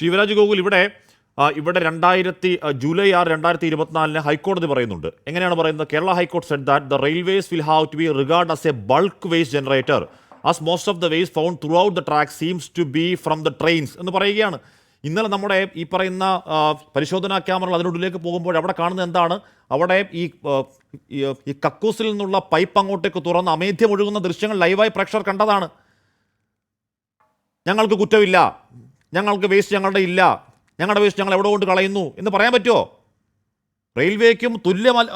ശിവരാജ് ഗോകുൽ ഇവിടെ ഇവിടെ രണ്ടായിരത്തി ജൂലൈ ആറ് രണ്ടായിരത്തി ഇരുപത്തിനാലിന് ഹൈക്കോടതി പറയുന്നുണ്ട്. എങ്ങനെയാണ് പറയുന്നത്? കേരള ഹൈക്കോടതി said that the railways will have to be regard as a bulk waste generator as most of the waste found through the track seems to be from the trains എന്ന് പറയുകയാണ്. ഇന്നലെ നമ്മുടെ ഈ പറയുന്ന പരിശോധനാ ക്യാമറകൾ അതിനുള്ളിലേക്ക് പോകുമ്പോൾ അവിടെ കാണുന്നത് എന്താണ്? അവിടെ ഈ, ഈ കക്കൂസിൽ നിന്നുള്ള പൈപ്പ് അങ്ങോട്ടേക്ക് തുറന്ന് അമേധ്യം ഒഴുകുന്ന ദൃശ്യങ്ങൾ ലൈവായി പ്രേക്ഷകർ കണ്ടതാണ്. ഞങ്ങൾക്ക് കുറ്റമില്ല. ഞങ്ങൾക്ക് വേസ്റ്റ് ഞങ്ങളുടെ ഇല്ല. ഞങ്ങളുടെ വേസ്റ്റ് ഞങ്ങൾ എവിടെ കൊണ്ട് കളയുന്നു എന്ന് പറയാൻ പറ്റുമോ റെയിൽവേക്കും തുല്യമല്ല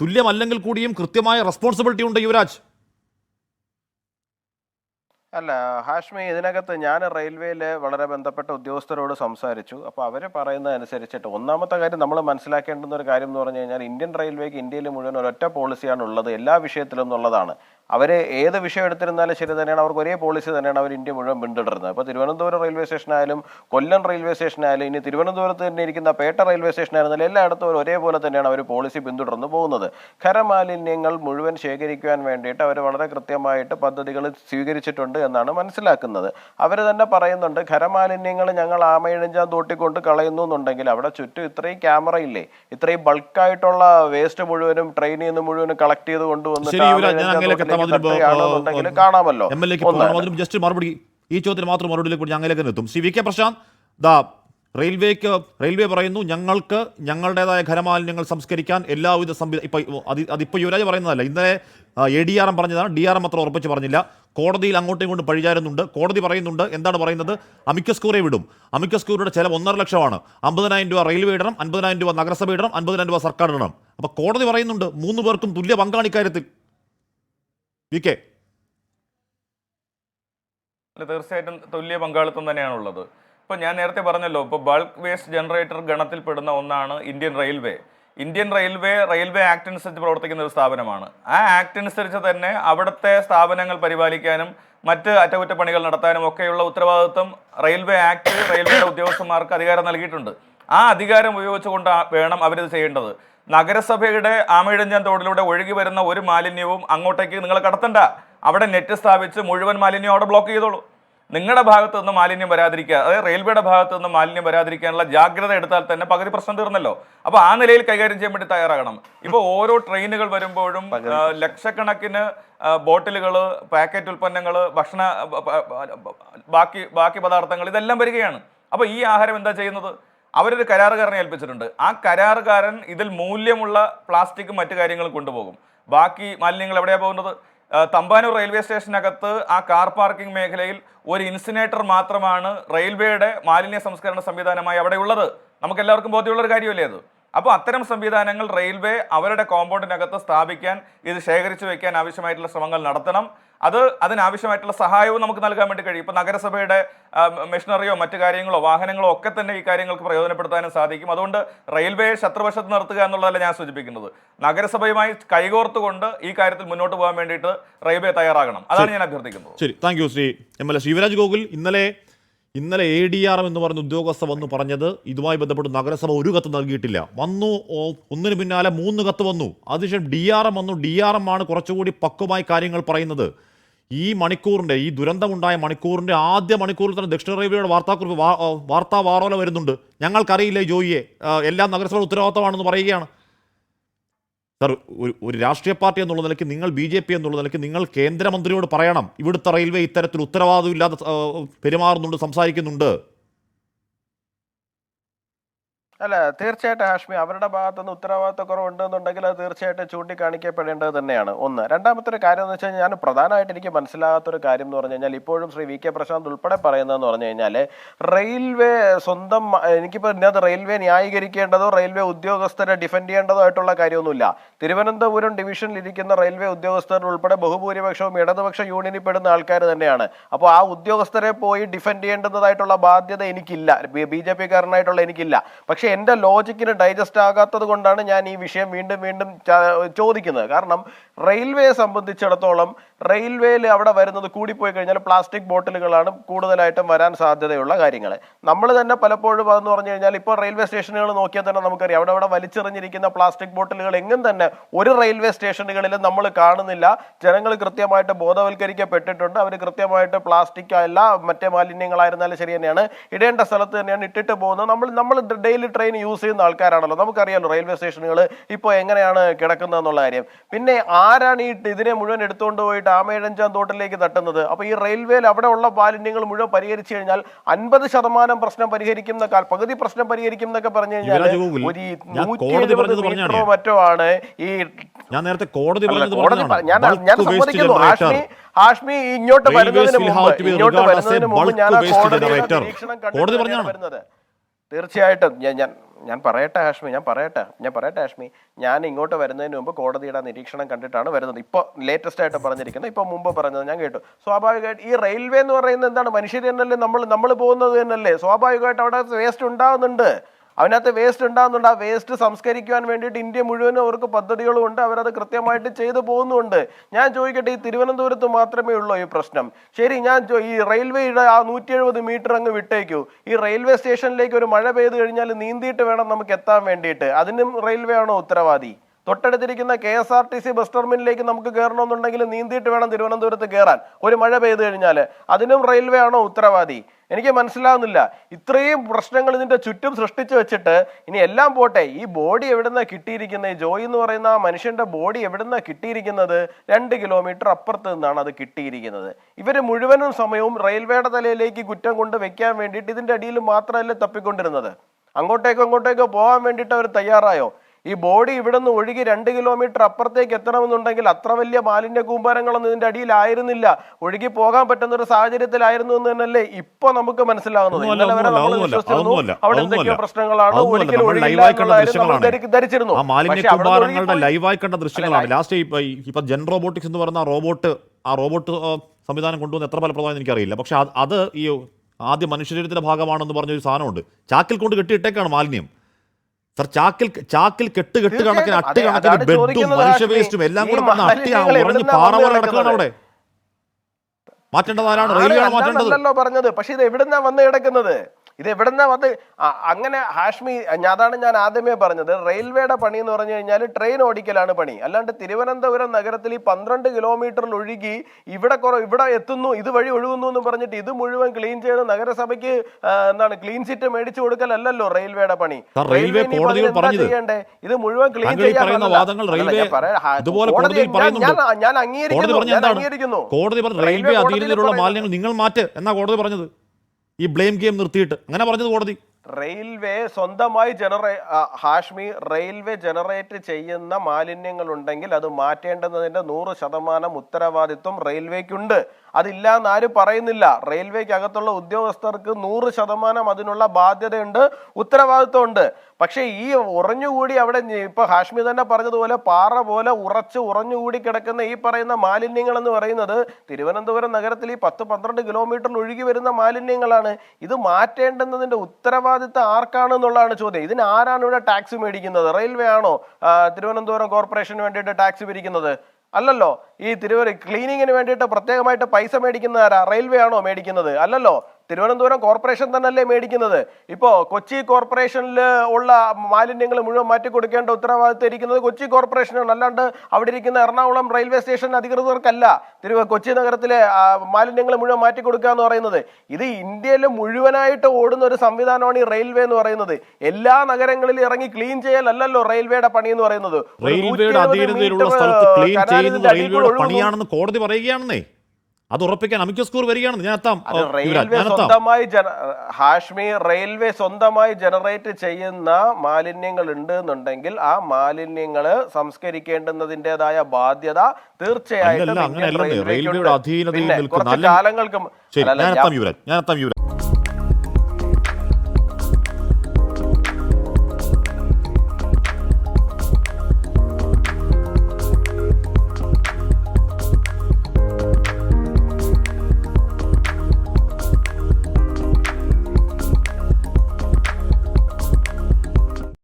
തുല്യമല്ലെങ്കിൽ കൂടിയും കൃത്യമായ റെസ്പോൺസിബിലിറ്റി ഉണ്ട് യുവരാജ്. അല്ല ഹാഷ്മി ഇതിനകത്ത് ഞാൻ റെയിൽവേയിൽ വളരെ ബന്ധപ്പെട്ട ഉദ്യോഗസ്ഥരോട് സംസാരിച്ചു. അപ്പോൾ അവർ പറയുന്നതനുസരിച്ചിട്ട് ഒന്നാമത്തെ കാര്യം നമ്മൾ മനസ്സിലാക്കേണ്ടുന്ന ഒരു കാര്യം എന്ന് പറഞ്ഞു കഴിഞ്ഞാൽ ഇന്ത്യൻ റെയിൽവേക്ക് ഇന്ത്യയിൽ മുഴുവൻ ഒരൊറ്റ പോളിസിയാണ് ഉള്ളത് എല്ലാ വിഷയത്തിലും എന്നുള്ളതാണ്. അവർ ഏത് വിഷയം എടുത്തിരുന്നാലും ശരി തന്നെയാണ്. അവർക്ക് ഒരേ പോളിസി തന്നെയാണ് അവർ ഇന്ത്യ മുഴുവൻ പിന്തുടരുന്നത്. അപ്പോൾ തിരുവനന്തപുരം റെയിൽവേ സ്റ്റേഷനായാലും കൊല്ലം റെയിൽവേ സ്റ്റേഷനായാലും ഇനി തിരുവനന്തപുരത്ത് തന്നെ ഇരിക്കുന്ന പേട്ട റെയിൽവേ സ്റ്റേഷനായിരുന്നാലും എല്ലായിടത്തും അവർ ഒരേപോലെ തന്നെയാണ് അവർ പോളിസി പിന്തുടർന്ന് പോകുന്നത്. ഖരമാലിന്യങ്ങൾ മുഴുവൻ ശേഖരിക്കുവാൻ വേണ്ടിയിട്ട് അവർ വളരെ കൃത്യമായിട്ട് പദ്ധതികൾ സ്വീകരിച്ചിട്ടുണ്ട് എന്നാണ് മനസ്സിലാക്കുന്നത്. അവർ തന്നെ പറയുന്നുണ്ട് ഖരമാലിന്യങ്ങൾ ഞങ്ങൾ ആമയിഴഞ്ചാൻ തോട്ടിക്കൊണ്ട് കളയുന്നു എന്നുണ്ടെങ്കിൽ അവിടെ ചുറ്റും ഇത്രയും ക്യാമറ ഇല്ലേ? ഇത്രയും ബൾക്കായിട്ടുള്ള വേസ്റ്റ് മുഴുവനും ട്രെയിനിൽ നിന്ന് മുഴുവനും കളക്ട് ചെയ്ത് കൊണ്ടുവന്നിട്ട് കാണാമല്ലോ. എം എൽ എക്ക് ഒന്ന്. ജസ്റ്റ് മറുപടി ഈ ചോദ്യത്തിന് മാത്രം മറുപടിയിലേക്ക് ഞങ്ങളിലേക്ക് എത്തും ശ്രീ വി കെ പ്രശാന്ത് ദാ റെയിൽവേക്ക് റെയിൽവേ പറയുന്നു ഞങ്ങൾക്ക് ഞങ്ങളുടേതായ ഖരമാലിന്യങ്ങൾ സംസ്കരിക്കാൻ എല്ലാവിധ സംവിധാനം ഇപ്പൊ അതിപ്പോ അതിപ്പോൾ യുവരാജ് പറയുന്നതല്ല. ഇന്നലെ എ ഡി ആർ എം പറഞ്ഞതാണ്. ഡി ആർ എം അത്ര ഉറപ്പിച്ച് പറഞ്ഞില്ല. കോടതിയിൽ അങ്ങോട്ടും ഇങ്ങോട്ടും പഴിചാരുന്നുണ്ട്. കോടതി പറയുന്നുണ്ട്. എന്താണ് പറയുന്നത്? അമിക്കസ് ക്യൂറെ വിടും. അമിക്കസ് ക്യൂറിയുടെ ചിലവ് ഒന്നര ലക്ഷമാണ്. അമ്പതിനായിരം രൂപ റെയിൽവേ ഇടണം അൻപതിനായിരം രൂപ നഗരസഭ ഇടണം അൻപതിനായിരം രൂപ സർക്കാർ ഇടണം. അപ്പൊ കോടതി പറയുന്നുണ്ട് മൂന്ന് പേർക്കും തുല്യ പങ്കാണ് ഇക്കാര്യത്തിൽ. V K. തീർച്ചയായിട്ടും തുല്യ പങ്കാളിത്തം തന്നെയാണുള്ളത്. ഇപ്പോൾ ഞാൻ നേരത്തെ പറഞ്ഞല്ലോ ഇപ്പോൾ ബൾക്ക് വേസ്റ്റ് ജനറേറ്റർ ഗണത്തിൽപ്പെടുന്ന ഒന്നാണ് Indian railway Indian railway railway act അനുസരിച്ച് പ്രവർത്തിക്കുന്ന ഒരു സ്ഥാപനമാണ്. ആ ആക്ട് അനുസരിച്ച് തന്നെ അവിടുത്തെ സ്ഥാപനങ്ങൾ പരിപാലിക്കാനും മറ്റ് അറ്റകുറ്റപ്പണികൾ നടത്താനും ഒക്കെയുള്ള ഉത്തരവാദിത്വം റെയിൽവേ ആക്ട് റെയിൽവേയുടെ ഉദ്യോഗസ്ഥന്മാർക്ക് അധികാരം നൽകിയിട്ടുണ്ട്. ആ അധികാരം ഉപയോഗിച്ചുകൊണ്ട് വേണം അവരിത് ചെയ്യേണ്ടത്. നഗരസഭയുടെ ആമയിഴഞ്ചാൻ തോടിലൂടെ ഒഴുകി വരുന്ന ഒരു മാലിന്യവും അങ്ങോട്ടേക്ക് നിങ്ങൾ കടത്തണ്ട. അവിടെ നെറ്റ് സ്ഥാപിച്ച് മുഴുവൻ മാലിന്യം അവിടെ ബ്ലോക്ക് ചെയ്തോളൂ. നിങ്ങളുടെ ഭാഗത്തു നിന്ന് മാലിന്യം വരാതിരിക്കുക അതായത് റെയിൽവേയുടെ ഭാഗത്തു നിന്ന് മാലിന്യം വരാതിരിക്കാനുള്ള ജാഗ്രത എടുത്താൽ തന്നെ പകുതി പ്രശ്നം തീർന്നല്ലോ. അപ്പൊ ആ നിലയിൽ കൈകാര്യം ചെയ്യാൻ വേണ്ടി തയ്യാറാകണം. ഇപ്പൊ ഓരോ ട്രെയിനുകൾ വരുമ്പോഴും ലക്ഷക്കണക്കിന് ബോട്ടിലുകൾ പാക്കറ്റ് ഉൽപ്പന്നങ്ങൾ ഭക്ഷണ ബാക്കി ബാക്കി പദാർത്ഥങ്ങൾ ഇതെല്ലാം വരികയാണ്. അപ്പൊ ഈ ആഹാരം എന്താ ചെയ്യുന്നത്? അവരൊരു കരാറുകാരനെ ഏൽപ്പിച്ചിട്ടുണ്ട്. ആ കരാറുകാരൻ ഇതിൽ മൂല്യമുള്ള പ്ലാസ്റ്റിക്കും മറ്റു കാര്യങ്ങളും കൊണ്ടുപോകും. ബാക്കി മാലിന്യങ്ങൾ എവിടെയാണ് പോകുന്നത്? തമ്പാനൂർ റെയിൽവേ സ്റ്റേഷനകത്ത് ആ കാർ പാർക്കിംഗ് മേഖലയിൽ ഒരു ഇൻസിനേറ്റർ മാത്രമാണ് റെയിൽവേയുടെ മാലിന്യ സംസ്കരണ സംവിധാനമായി അവിടെ ഉള്ളത് നമുക്ക് എല്ലാവർക്കും ബോധ്യമുള്ള ഒരു കാര്യമല്ലേ അത്? അപ്പോൾ അത്തരം സംവിധാനങ്ങൾ റെയിൽവേ അവരുടെ കോമ്പൗണ്ടിനകത്ത് സ്ഥാപിക്കാൻ ഇത് ശേഖരിച്ചു വെക്കാൻ ആവശ്യമായിട്ടുള്ള ശ്രമങ്ങൾ നടത്തണം. അത് അതിനാവശ്യമായിട്ടുള്ള സഹായവും നമുക്ക് നൽകാൻ വേണ്ടി കഴിയും. ഇപ്പോൾ നഗരസഭയുടെ മെഷീനറിയോ മറ്റു കാര്യങ്ങളോ വാഹനങ്ങളോ ഒക്കെ തന്നെ ഈ കാര്യങ്ങൾക്ക് പ്രയോജനപ്പെടുത്താനും സാധിക്കും. അതുകൊണ്ട് റെയിൽവേ ശത്രുവശത്ത് നിർത്തുക എന്നുള്ളതല്ല ഞാൻ സൂചിപ്പിക്കുന്നത്. നഗരസഭയുമായി കൈകോർത്തുകൊണ്ട് ഈ കാര്യത്തിൽ മുന്നോട്ട് പോകാൻ വേണ്ടിയിട്ട് റെയിൽവേ തയ്യാറാകണം. അതാണ് ഞാൻ അഭ്യർത്ഥിക്കുന്നത്. ശരി. Thank you Shri M L A Sivaraj Gokul. ഇന്നലെ ഇന്നലെ എ ഡി ആർ എം എന്ന് പറഞ്ഞ ഉദ്യോഗസ്ഥ വന്നു പറഞ്ഞത് ഇതുമായി ബന്ധപ്പെട്ട് നഗരസഭ ഒരു കത്ത് നൽകിയിട്ടില്ല. വന്നു ഒന്നിന് പിന്നാലെ മൂന്ന് കത്ത് വന്നു. അതിനുശേഷം ഡി ആർ എം വന്നു. ഡി ആർ എം ആണ് കുറച്ചുകൂടി പക്വമായി കാര്യങ്ങൾ പറയുന്നത്. ഈ മണിക്കൂറിന്റെ ഈ ദുരന്തമുണ്ടായ മണിക്കൂറിന്റെ ആദ്യ മണിക്കൂറിൽ തന്നെ ദക്ഷിണ റെയിൽവേയുടെ വാർത്താക്കുറിപ്പ് വാർത്താ വാറോല വരുന്നുണ്ട്. ഞങ്ങൾക്കറിയില്ലേ ജോയിയെ. എല്ലാ നഗരസഭയുടെ ഉത്തരവാദിത്തമാണെന്ന് പറയുകയാണ്. സർ ഒരു ഒരു രാഷ്ട്രീയ പാർട്ടി എന്നുള്ള നിലയ്ക്ക് നിങ്ങൾ ബി ജെ പി എന്നുള്ള നിലയ്ക്ക് നിങ്ങൾ കേന്ദ്രമന്ത്രിയോട് പറയണം. ഇവിടുത്തെ റെയിൽവേ ഇത്തരത്തിൽ ഉത്തരവാദിത്തമില്ലാതെ പെരുമാറുന്നുണ്ട് സംസാരിക്കുന്നുണ്ട്. അല്ല തീർച്ചയായിട്ടും ഹാഷ്മി അവരുടെ ഭാഗത്തുനിന്ന് ഉത്തരവാദിത്ത കുറവുണ്ടെന്നുണ്ടെങ്കിൽ അത് തീർച്ചയായിട്ടും ചൂണ്ടിക്കാണിക്കപ്പെടേണ്ടത് തന്നെയാണ്. ഒന്ന്. രണ്ടാമത്തെ ഒരു കാര്യം എന്ന് വെച്ച് കഴിഞ്ഞാൽ ഞാൻ പ്രധാനമായിട്ട് എനിക്ക് മനസ്സിലാകാത്ത ഒരു കാര്യം എന്ന് പറഞ്ഞു കഴിഞ്ഞാൽ ഇപ്പോഴും ശ്രീ വി കെ പ്രശാന്ത് ഉൾപ്പെടെ പറയുന്നതെന്ന് പറഞ്ഞു കഴിഞ്ഞാൽ റെയിൽവേ സ്വന്തം എനിക്കിപ്പോൾ ഇതിനകത്ത് റെയിൽവേ ന്യായീകരിക്കേണ്ടതോ റെയിൽവേ ഉദ്യോഗസ്ഥരെ ഡിഫെൻഡ് ചെയ്യേണ്ടതോ ആയിട്ടുള്ള കാര്യമൊന്നുമില്ല. തിരുവനന്തപുരം ഡിവിഷനിൽ ഇരിക്കുന്ന റെയിൽവേ ഉദ്യോഗസ്ഥർ ഉൾപ്പെടെ ബഹുഭൂരിപക്ഷവും ഇടതുപക്ഷ യൂണിയനിൽ പെടുന്ന ആൾക്കാർ തന്നെയാണ്. അപ്പോൾ ആ ഉദ്യോഗസ്ഥരെ പോയി ഡിഫെൻഡ് ചെയ്യേണ്ടതായിട്ടുള്ള ബാധ്യത എനിക്കില്ല. ബി ജെ പി കാരനായിട്ടുള്ള എനിക്കില്ല. പക്ഷെ എന്റെ ലോജിക്കിന് ഡൈജസ്റ്റ് ആകാത്തത് കൊണ്ടാണ് ഞാൻ ഈ വിഷയം വീണ്ടും വീണ്ടും ചോദിക്കുന്നത്. കാരണം റെയിൽവേയെ സംബന്ധിച്ചിടത്തോളം റെയിൽവേയിൽ അവിടെ വരുന്നത് കൂടിപ്പോയി കഴിഞ്ഞാൽ പ്ലാസ്റ്റിക് ബോട്ടിലുകളാണ് കൂടുതലായിട്ടും വരാൻ സാധ്യതയുള്ള കാര്യങ്ങൾ നമ്മൾ തന്നെ പലപ്പോഴും അതെന്ന് പറഞ്ഞു കഴിഞ്ഞാൽ ഇപ്പോൾ റെയിൽവേ സ്റ്റേഷനുകൾ നോക്കിയാൽ തന്നെ നമുക്കറിയാം. അവിടെ അവിടെ വലിച്ചെറിഞ്ഞിരിക്കുന്ന പ്ലാസ്റ്റിക് ബോട്ടിലുകൾ എങ്ങും തന്നെ ഒരു റെയിൽവേ സ്റ്റേഷനുകളിലും നമ്മൾ കാണുന്നില്ല. ജനങ്ങൾ കൃത്യമായിട്ട് ബോധവൽക്കരിക്കപ്പെട്ടിട്ടുണ്ട്. അവർ കൃത്യമായിട്ട് പ്ലാസ്റ്റിക് അല്ല മറ്റേ മാലിന്യങ്ങളായിരുന്നാലും ശരി തന്നെയാണ് ഇടേണ്ട സ്ഥലത്ത് തന്നെയാണ് ഇട്ടിട്ട് പോകുന്നത്. നമ്മൾ നമ്മൾ ഡെയിലി ട്രെയിൻ യൂസ് ചെയ്യുന്ന ആൾക്കാരാണല്ലോ. നമുക്കറിയാലോ റെയിൽവേ സ്റ്റേഷനുകൾ ഇപ്പോൾ എങ്ങനെയാണ് കിടക്കുന്നത് എന്നുള്ള കാര്യം. പിന്നെ ആരാണ് ഈ ഇതിനെ മുഴുവൻ എടുത്തുകൊണ്ട് പോയിട്ട് ആമേഴഞ്ചാം തോട്ടിലേക്ക് തട്ടുന്നത്. അപ്പോൾ ഈ റെയിൽവേയിൽ അവിടെ ഉള്ള മാലിന്യങ്ങൾ മുഴുവൻ പരിഹരിച്ചു കഴിഞ്ഞാൽ അൻപത് ശതമാനം പ്രശ്നം പരിഹരിക്കുന്ന എന്നൊക്കെ പകുതി പ്രശ്നം പരിഹരിക്കും എന്നൊക്കെ പറഞ്ഞു കഴിഞ്ഞാൽ ഒരു നൂറ്റി എഴുപത് മീറ്ററോ മറ്റോ ആണ് ഈ ഞാൻ നേരത്തെ കോടതി ഞാൻ ഞാൻ സമ്മതിക്കുന്നു. ഹാഷ്മി ഹാഷ്മി ഇങ്ങോട്ട് വരുന്നതിന് മുമ്പ് ഇങ്ങോട്ട് വരുന്നതിന് മുമ്പ് ഞാൻ കോടതി. നിരീക്ഷണം കോടതി വരുന്നത്. തീർച്ചയായിട്ടും. ഞാൻ ഞാൻ ഞാൻ പറയട്ടെ ഹാഷ്മി ഞാൻ പറയട്ടെ ഞാൻ പറയട്ടെ ഹാഷ്മി. ഞാൻ ഇങ്ങോട്ട് വരുന്നതിന് മുമ്പ് കോടതിയുടെ നിരീക്ഷണം കണ്ടിട്ടാണ് വരുന്നത്. ഇപ്പോൾ ലേറ്റസ്റ്റ് ആയിട്ട് പറഞ്ഞിരിക്കുന്നത് ഇപ്പോൾ മുമ്പ് പറഞ്ഞത് ഞാൻ കേട്ടു. സ്വാഭാവികമായിട്ട് ഈ റെയിൽവേ എന്ന് പറയുന്നത് എന്താണ്? മനുഷ്യർ തന്നെയല്ലേ നമ്മൾ നമ്മൾ പോകുന്നത് തന്നെയല്ലേ സ്വാഭാവികമായിട്ട് അവിടെ വേസ്റ്റ് ഉണ്ടാകുന്നുണ്ട് അതിനകത്ത് വേസ്റ്റ് ഉണ്ടാകുന്നുണ്ട് ആ വേസ്റ്റ് സംസ്കരിക്കുവാൻ വേണ്ടിയിട്ട് ഇന്ത്യ മുഴുവനും അവർക്ക് പദ്ധതികളും ഉണ്ട് അവരത് കൃത്യമായിട്ട് ചെയ്തു പോകുന്നുണ്ട് ഞാൻ ചോദിക്കട്ടെ ഈ തിരുവനന്തപുരത്ത് മാത്രമേ ഉള്ളൂ ഈ പ്രശ്നം? ശരി ഞാൻ ഈ റെയിൽവേയുടെ ആ നൂറ്റി എഴുപത് മീറ്റർ അങ്ങ് വിട്ടേക്കൂ. ഈ റെയിൽവേ സ്റ്റേഷനിലേക്ക് ഒരു മഴ പെയ്ത് കഴിഞ്ഞാൽ നീന്തിയിട്ട് വേണം നമുക്ക് എത്താൻ വേണ്ടിയിട്ട്. അതിനും റെയിൽവേ ആണോ ഉത്തരവാദി? തൊട്ടടുത്തിരിക്കുന്ന K S R T C bus ടെർമിനലിലേക്ക് നമുക്ക് കയറണമെന്നുണ്ടെങ്കിൽ നീന്തിയിട്ട് വേണം തിരുവനന്തപുരത്ത് കയറാൻ ഒരു മഴ പെയ്ത് കഴിഞ്ഞാൽ അതിനും റെയിൽവേ ആണോ ഉത്തരവാദി? എനിക്ക് മനസ്സിലാവുന്നില്ല. ഇത്രയും പ്രശ്നങ്ങൾ ഇതിന്റെ ചുറ്റും സൃഷ്ടിച്ചു വെച്ചിട്ട് ഇനി എല്ലാം പോട്ടെ ഈ ബോഡി എവിടുന്നാ കിട്ടിയിരിക്കുന്നത് ജോയി എന്ന് പറയുന്ന ആ മനുഷ്യന്റെ ബോഡി എവിടുന്നാ കിട്ടിയിരിക്കുന്നത്? രണ്ട് കിലോമീറ്റർ അപ്പുറത്ത് നിന്നാണ് അത് കിട്ടിയിരിക്കുന്നത്. ഇവർ മുഴുവനും സമയവും റെയിൽവേയുടെ തലയിലേക്ക് കുറ്റം കൊണ്ട് വെക്കാൻ വേണ്ടിയിട്ട് ഇതിന്റെ അടിയിൽ മാത്രമല്ല തപ്പിക്കൊണ്ടിരുന്നത്? അങ്ങോട്ടേക്കോ അങ്ങോട്ടേക്കോ പോകാൻ വേണ്ടിയിട്ട് അവർ തയ്യാറായോ? ഈ ബോഡി ഇവിടെ നിന്ന് ഒഴുകി രണ്ട് കിലോമീറ്റർ അപ്പുറത്തേക്ക് എത്തണമെന്നുണ്ടെങ്കിൽ അത്ര വലിയ മാലിന്യ കൂമ്പാരങ്ങളൊന്നും ഇതിന്റെ അടിയിലായിരുന്നില്ല. ഒഴുകി പോകാൻ പറ്റുന്ന ഒരു സാഹചര്യത്തിലായിരുന്നു എന്ന് തന്നെയല്ലേ ഇപ്പൊ നമുക്ക് മനസ്സിലാകുന്നത് ഒന്നുമല്ല, ഇന്നലെ വരെ നമ്മൾ വിശ്വസിച്ചിരുന്നു. അവിടെ എന്തൊക്കെയോ പ്രശ്നങ്ങളാണ്. ഒരിക്കലും ഒഴുകില്ല. ധരിച്ചിരുന്നു. മാലിന്യ കൂമ്പാരങ്ങളുടെ ലൈവായി കണ്ട ദൃശ്യങ്ങളാണ്. ലാസ്റ്റ് ഇപ്പൊ ജെൻ റോബോട്ടിക്സ് എന്ന് പറയുന്ന റോബോട്ട് ആ റോബോട്ട് സംവിധാനം കൊണ്ടുവന്ന് എത്ര ഫലപ്രദമായെന്ന് എനിക്കറിയില്ല. പക്ഷെ അത് ഈ ആദ്യ മനുഷ്യരീരത്തിന്റെ ഭാഗമാണെന്ന് പറഞ്ഞൊരു സാധനമുണ്ട്. ചാക്കിൽ കൊണ്ട് കെട്ടിയിട്ടേക്കാണ് മാലിന്യം. സർ ചാക്കിൽ ചാക്കിൽ കെട്ട് കെട്ട് കണക്കിന്. അട്ട് കണക്കിന് ബെഡും മനുഷ്യ വേസ്റ്റും എല്ലാം കൂടെ വന്ന് അട്ടി ഉറഞ്ഞ് പാറ പോലെ കിടക്കുകയാണ് അവിടെ? മാറ്റേണ്ടത് ആരാണ്? റെയിൽവേയാണ് മാറ്റേണ്ടത്? പറഞ്ഞത്. പക്ഷേ ഇത് എവിടുന്നാ വന്ന് കിടക്കുന്നത്? ഇത് എവിടുന്നാ വന്ന് അങ്ങനെ ഹാഷ്മി അതാണ് ഞാൻ ആദ്യമേ പറഞ്ഞത്. റെയിൽവേയുടെ പണി എന്ന് പറഞ്ഞു കഴിഞ്ഞാൽ ട്രെയിൻ ഓടിക്കലാണ് പണി. അല്ലാണ്ട് തിരുവനന്തപുരം നഗരത്തിൽ ഈ പന്ത്രണ്ട് കിലോമീറ്ററിൽ ഒഴുകി ഇവിടെ കുറ ഇവിടെ എത്തുന്നു ഇത് വഴി ഒഴുകുന്നു എന്ന് പറഞ്ഞിട്ട് ഇത് മുഴുവൻ ക്ലീൻ ചെയ്ത് നഗരസഭയ്ക്ക് എന്താണ് ക്ലീൻ ചിറ്റ് മേടിച്ചു കൊടുക്കലല്ലോ റെയിൽവേയുടെ പണി. റെയിൽവേ ചെയ്യണ്ടേ? ഇത് മുഴുവൻ ക്ലീൻ ചെയ്യാൻ ഞാൻ അംഗീകരിക്കുന്നു. ഞാൻ അംഗീകരിക്കുന്നു. കോടതി പറഞ്ഞു റെയിൽവേ അധീനതയിലുള്ള മാലിന്യങ്ങൾ നിങ്ങൾ മാറ്റ് എന്നാ കോടതി പറഞ്ഞത്? ഈ ബ്ലെയിം ഗെയിം നിർത്തിയിട്ട്. അങ്ങനെ പറഞ്ഞത് കോടതി. റെയിൽവേ സ്വന്തമായി ജനറേ ഹാഷ്മി റെയിൽവേ ജനറേറ്റ് ചെയ്യുന്ന മാലിന്യങ്ങൾ ഉണ്ടെങ്കിൽ അത് മാറ്റേണ്ടുന്നതിന്റെ നൂറ് ശതമാനം ഉത്തരവാദിത്വം റെയിൽവേക്കുണ്ട്. അതില്ല എന്ന് ആരും പറയുന്നില്ല. റെയിൽവേക്ക് അകത്തുള്ള ഉദ്യോഗസ്ഥർക്ക് നൂറ് ശതമാനം അതിനുള്ള ബാധ്യതയുണ്ട് ഉത്തരവാദിത്വമുണ്ട്. പക്ഷേ ഈ ഉറഞ്ഞുകൂടി അവിടെ ഇപ്പൊ ഹാഷ്മി തന്നെ പറഞ്ഞതുപോലെ പാറ പോലെ ഉറച്ച് ഉറഞ്ഞുകൂടി കിടക്കുന്ന ഈ പറയുന്ന മാലിന്യങ്ങൾ എന്ന് പറയുന്നത് തിരുവനന്തപുരം നഗരത്തിൽ ഈ പത്ത് പന്ത്രണ്ട് കിലോമീറ്ററിൽ ഒഴുകി വരുന്ന മാലിന്യങ്ങളാണ്. ഇത് മാറ്റേണ്ടുന്നതിന്റെ ഉത്തരവാദിത്തം ആർക്കാണെന്നുള്ളതാണ് ചോദ്യം. ഇതിന് ആരാണ് ഇവിടെ ടാക്സ് മേടിക്കുന്നത്? റെയിൽവേ ആണോ തിരുവനന്തപുരം കോർപ്പറേഷന് വേണ്ടിയിട്ട് ടാക്സ് പിരിക്കുന്നത്? അല്ലല്ലോ ഈ തിരുവന ക്ലീനിങ്ങിന് വേണ്ടിയിട്ട് പ്രത്യേകമായിട്ട് പൈസ മേടിക്കുന്നതാരാ? റെയിൽവേ ആണോ മേടിക്കുന്നത്? അല്ലല്ലോ തിരുവനന്തപുരം കോർപ്പറേഷൻ തന്നെയല്ലേ മേടിക്കുന്നത്? ഇപ്പോൾ കൊച്ചി കോർപ്പറേഷനിൽ ഉള്ള മാലിന്യങ്ങൾ മുഴുവൻ മാറ്റി കൊടുക്കേണ്ട ഉത്തരവാദിത്തം ഇരിക്കുന്നത് കൊച്ചി കോർപ്പറേഷനാണ്. അല്ലാണ്ട് അവിടെ ഇരിക്കുന്ന എറണാകുളം റെയിൽവേ സ്റ്റേഷൻ അധികൃതർക്കല്ല. തിരുവ കൊച്ചി നഗരത്തിലെ മാലിന്യങ്ങൾ മുഴുവൻ മാറ്റി കൊടുക്കുക എന്ന് പറയുന്നത്. ഇത് ഇന്ത്യയിൽ മുഴുവനായിട്ട് ഓടുന്ന ഒരു സംവിധാനമാണ് ഈ റെയിൽവേ എന്ന് പറയുന്നത്. എല്ലാ നഗരങ്ങളിലും ഇറങ്ങി ക്ലീൻ ചെയ്യലല്ലോ റെയിൽവേയുടെ പണി എന്ന് പറയുന്നത്. റെയിൽവേയുടെ 170 അധീനതയിലുള്ള സ്ഥലത്ത് ക്ലീൻ ചെയ്യുന്നത് റെയിൽവേയുടെ പണിയാണെന്ന് കോടതി പറയുകയാണെന്നേ. അത് ഉറപ്പിക്കാൻ അമിക്ക സ്കൂർ വരികയാണെന്ന് ഞാൻ എത്താം. റെയിൽവേ സ്വന്തമായി ഹാഷ്മി റെയിൽവേ സ്വന്തമായി ജനറേറ്റ് ചെയ്യുന്ന മാലിന്യങ്ങൾ ഉണ്ട് എന്നുണ്ടെങ്കിൽ ആ മാലിന്യങ്ങൾ സംസ്കരിക്കേണ്ടുന്നതിന്റെതായ ബാധ്യത നിൽക്കുന്ന കാലങ്ങൾക്കും ഞാൻ- എത്താം യുവരാജ് ഞാൻ എത്താം യുവരാജ്.